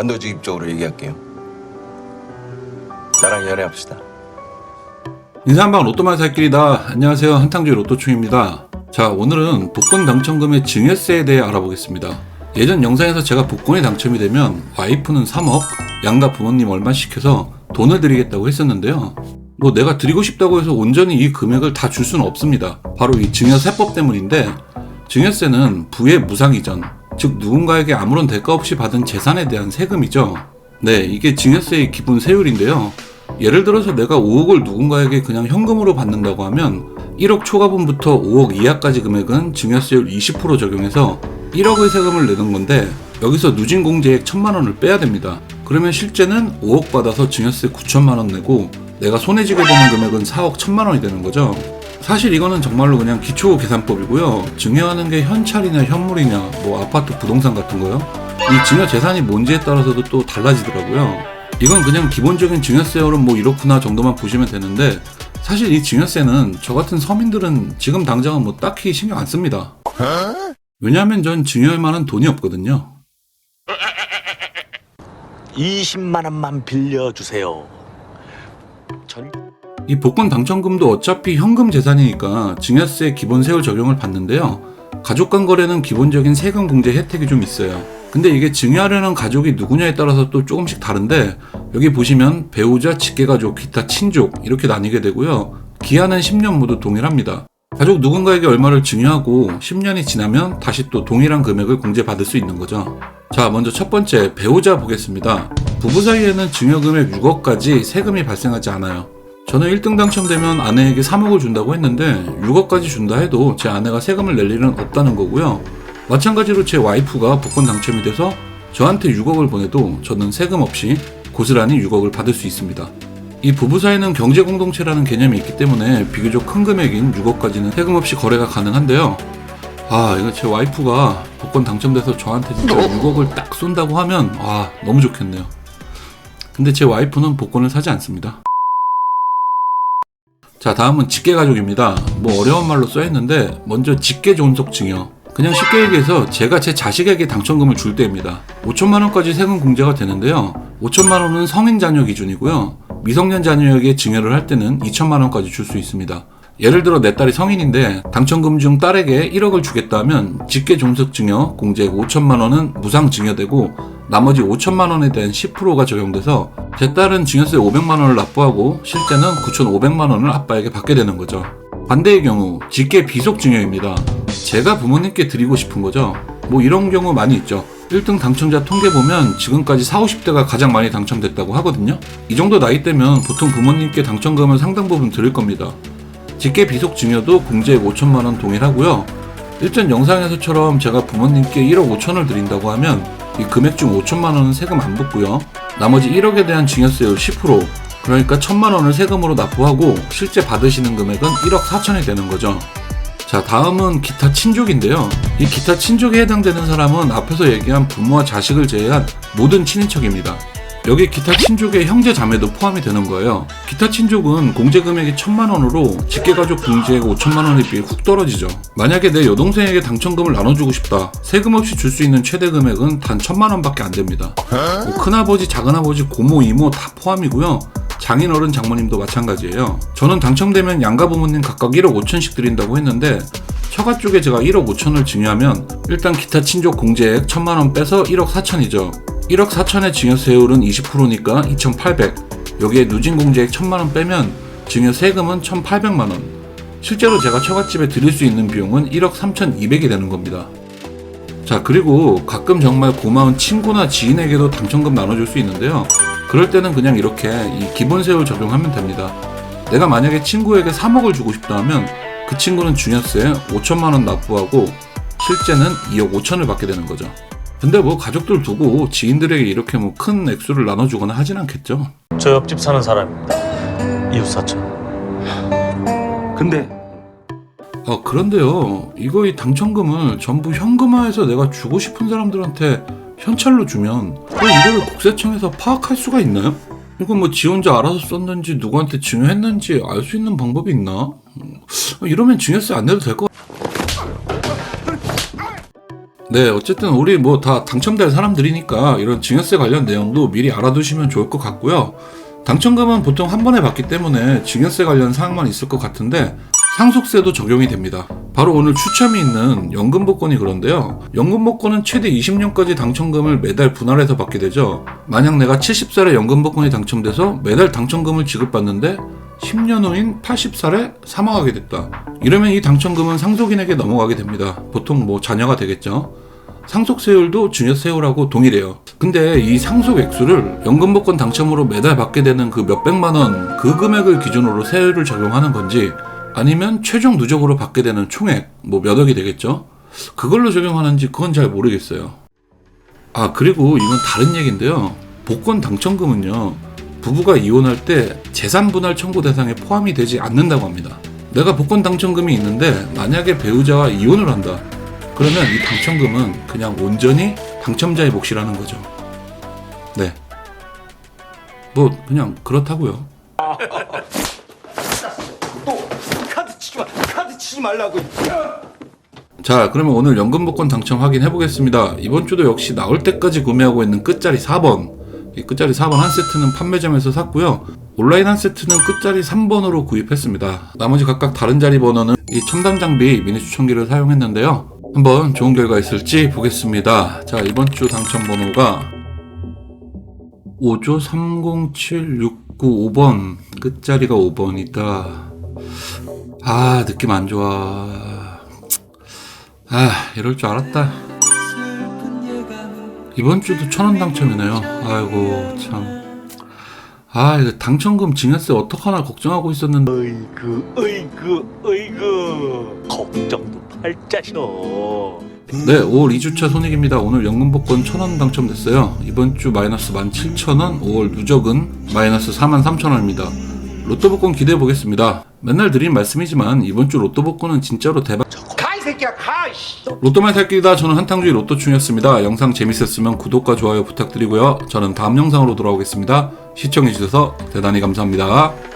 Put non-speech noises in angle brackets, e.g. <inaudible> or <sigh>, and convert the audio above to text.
단도직입적으로 얘기할게요. 나랑 연애합시다. 인사한방 로또만 살길이다. 안녕하세요. 한탕주의 로또충입니다. 자, 오늘은 복권 당첨금의 증여세에 대해 알아보겠습니다. 예전 영상에서 제가 복권에 당첨이 되면 와이프는 3억, 양가 부모님 얼마씩 해서 돈을 드리겠다고 했었는데요. 뭐 내가 드리고 싶다고 해서 온전히 이 금액을 다 줄 수는 없습니다. 바로 이 증여세법 때문인데 증여세는 부의 무상 이전, 즉 누군가에게 아무런 대가 없이 받은 재산에 대한 세금이죠. 네, 이게 증여세의 기본 세율인데요. 예를 들어서 내가 5억을 누군가에게 그냥 현금으로 받는다고 하면 1억 초과분부터 5억 이하까지 금액은 증여세율 20% 적용해서 1억의 세금을 내는 건데 여기서 누진 공제액 1천만 원을 빼야 됩니다. 그러면 실제는 5억 받아서 증여세 9천만 원 내고 내가 손에 쥐게 되는 금액은 4억 1천만 원이 되는 거죠. 사실 이거는 정말로 그냥 기초 계산법이고요. 증여하는 게 현찰이냐 현물이냐 뭐 아파트 부동산 같은 거요. 이 증여 재산이 뭔지에 따라서도 또 달라지더라고요. 이건 그냥 기본적인 증여세율은 뭐 이렇구나 정도만 보시면 되는데 사실 이 증여세는 저 같은 서민들은 지금 당장은 뭐 딱히 신경 안 씁니다. 왜냐하면 전 증여할 만한 돈이 없거든요. 20만 원만 빌려주세요. 전 이 복권 당첨금도 어차피 현금 재산이니까 증여세 기본 세율 적용을 받는데요. 가족 간 거래는 기본적인 세금 공제 혜택이 좀 있어요. 근데 이게 증여하려는 가족이 누구냐에 따라서 또 조금씩 다른데 여기 보시면 배우자, 직계가족, 기타 친족 이렇게 나뉘게 되고요. 기한은 10년 모두 동일합니다. 가족 누군가에게 얼마를 증여하고 10년이 지나면 다시 또 동일한 금액을 공제받을 수 있는 거죠. 자, 먼저 첫 번째 배우자 보겠습니다. 부부 사이에는 증여금액 6억까지 세금이 발생하지 않아요. 저는 1등 당첨되면 아내에게 3억을 준다고 했는데 6억까지 준다 해도 제 아내가 세금을 낼 일은 없다는 거고요. 마찬가지로 제 와이프가 복권 당첨이 돼서 저한테 6억을 보내도 저는 세금 없이 고스란히 6억을 받을 수 있습니다. 이 부부 사이는 경제 공동체라는 개념이 있기 때문에 비교적 큰 금액인 6억까지는 세금 없이 거래가 가능한데요. 아, 이거 제 와이프가 복권 당첨돼서 저한테 진짜 6억을 딱 쏜다고 하면 아, 너무 좋겠네요. 근데 제 와이프는 복권을 사지 않습니다. 자, 다음은 직계 가족입니다. 뭐 어려운 말로 써있는데 먼저 직계 존속 증여. 그냥 쉽게 얘기해서 제가 제 자식에게 당첨금을 줄 때입니다. 5천만 원까지 세금 공제가 되는데요. 5천만 원은 성인 자녀 기준이고요. 미성년 자녀에게 증여를 할 때는 2천만 원까지 줄 수 있습니다. 예를 들어 내 딸이 성인인데 당첨금 중 딸에게 1억을 주겠다 하면 직계 존속 증여 공제액 5천만 원은 무상 증여되고 나머지 5천만 원에 대한 10%가 적용돼서 제 딸은 증여세 500만 원을 납부하고 실제는 9,500만 원을 아빠에게 받게 되는 거죠. 반대의 경우 직계 비속 증여입니다. 제가 부모님께 드리고 싶은 거죠. 뭐 이런 경우 많이 있죠. 1등 당첨자 통계 보면 지금까지 4, 50대가 가장 많이 당첨됐다고 하거든요. 이 정도 나이 때면 보통 부모님께 당첨금을 상당 부분 드릴 겁니다. 직계 비속 증여도 공제액 5천만 원 동일하고요. 일전 영상에서처럼 제가 부모님께 1억 5천을 드린다고 하면 이 금액 중 5천만 원은 세금 안 붙고요. 나머지 1억에 대한 증여세율 10% 그러니까 1천만 원을 세금으로 납부하고 실제 받으시는 금액은 1억 4천이 되는 거죠. 자, 다음은 기타 친족인데요. 이 기타 친족에 해당되는 사람은 앞에서 얘기한 부모와 자식을 제외한 모든 친인척입니다. 여기 기타 친족의 형제 자매도 포함이 되는 거예요. 기타 친족은 공제 금액이 천만 원으로 직계 가족 공제액 5천만 원에 비해 훅 떨어지죠. 만약에 내 여동생에게 당첨금을 나눠주고 싶다. 세금 없이 줄 수 있는 최대 금액은 단 천만 원밖에 안 됩니다. 뭐 큰아버지, 작은아버지, 고모, 이모 다 포함이고요. 장인어른 장모님도 마찬가지예요. 저는 당첨되면 양가 부모님 각각 1억 5천씩 드린다고 했는데 처가 쪽에 제가 1억 5천을 증여하면 일단 기타 친족 공제액 1천만 원 빼서 1억 4천이죠. 1억 4천의 증여세율은 20%니까 2,800. 여기에 누진 공제액 1천만 원 빼면 증여 세금은 1,800만 원. 실제로 제가 처갓집에 드릴 수 있는 비용은 1억 3,200이 되는 겁니다. 자, 그리고 가끔 정말 고마운 친구나 지인에게도 당첨금 나눠줄 수 있는데요. 그럴 때는 그냥 이렇게 이 기본 세율 적용하면 됩니다. 내가 만약에 친구에게 3억을 주고 싶다 하면 그 친구는 증여세 5천만 원 납부하고 실제는 2억 5천을 받게 되는 거죠. 근데 뭐 가족들 두고 지인들에게 이렇게 뭐 큰 액수를 나눠주거나 하진 않겠죠. 저 옆집 사는 사람입니다. 이웃 사촌. 근데 아 그런데요 이거 이 당첨금을 전부 현금화해서 내가 주고 싶은 사람들한테 현찰로 주면 어, 이걸 국세청에서 파악할 수가 있나요? 이거 뭐지 혼자 알아서 썼는지 누구한테 증여했는지 알 수 있는 방법이 있나? 음, 이러면 증여세 안 내도 될 것 같아요 네, 어쨌든 우리 뭐 다 당첨될 사람들이니까 이런 증여세 관련 내용도 미리 알아두시면 좋을 것 같고요. 당첨금은 보통 한 번에 받기 때문에 증여세 관련 사항만 있을 것 같은데 상속세도 적용이 됩니다. 바로 오늘 추첨이 있는 연금 복권이 그런데요. 연금 복권은 최대 20년까지 당첨금을 매달 분할해서 받게 되죠. 만약 내가 70살에 연금 복권이 당첨돼서 매달 당첨금을 지급받는데 10년 후인 80살에 사망하게 됐다. 이러면 이 당첨금은 상속인에게 넘어가게 됩니다. 보통 뭐 자녀가 되겠죠. 상속세율도 증여세율하고 동일해요. 근데 이 상속 액수를 연금복권 당첨으로 매달 받게 되는 그 몇백만 원 그 금액을 기준으로 세율을 적용하는 건지 아니면 최종 누적으로 받게 되는 총액 뭐 몇 억이 되겠죠? 그걸로 적용하는지 그건 잘 모르겠어요. 아 그리고 이건 다른 얘기인데요. 복권 당첨금은요 부부가 이혼할 때 재산 분할 청구 대상에 포함이 되지 않는다고 합니다. 내가 복권 당첨금이 있는데 만약에 배우자와 이혼을 한다. 그러면 이 당첨금은 그냥 온전히 당첨자의 몫이라는 거죠. 네. 뭐 그냥 그렇다고요. <laughs> 카드 치지 마. 카드 치지 말라고. 자, 그러면 오늘 연금 복권 당첨 확인해 보겠습니다. 이번 주도 역시 나올 때까지 구매하고 있는 끝자리 4번. 이 끝자리 4번 한 세트는 판매점에서 샀고요. 온라인 한 세트는 끝자리 3번으로 구입했습니다. 나머지 각각 다른 자리 번호는 이 첨단 장비 미니 추천기를 사용했는데요. 한번 좋은 결과 있을지 보겠습니다. 자, 이번 주 당첨 번호가 5조 307695번. 끝자리가 5번이다. 아, 느낌 안 좋아. 아, 이럴 줄 알았다. 이번 주도 천 원 당첨이네요. 아이고, 참. 아, 이거 당첨금 증여세 어떡하나 걱정하고 있었는데. 어이구 어이구 어이구 걱정도 팔자셔 네, 5월 2주차 손익입니다. 오늘 연금 복권 1000원 당첨됐어요. 이번 주 마이너스 17,000원, 5월 누적은 마이너스 43,000원입니다. 로또 복권 기대해 보겠습니다. 맨날 드린 말씀이지만 이번 주 로또 복권은 진짜로 대박. 새끼야 가. 씨. 로또만 살길다 저는 한탕주의 로또충이었습니다. 영상 재밌었으면 구독과 좋아요 부탁드리고요. 저는 다음 영상으로 돌아오겠습니다. 시청해주셔서 대단히 감사합니다.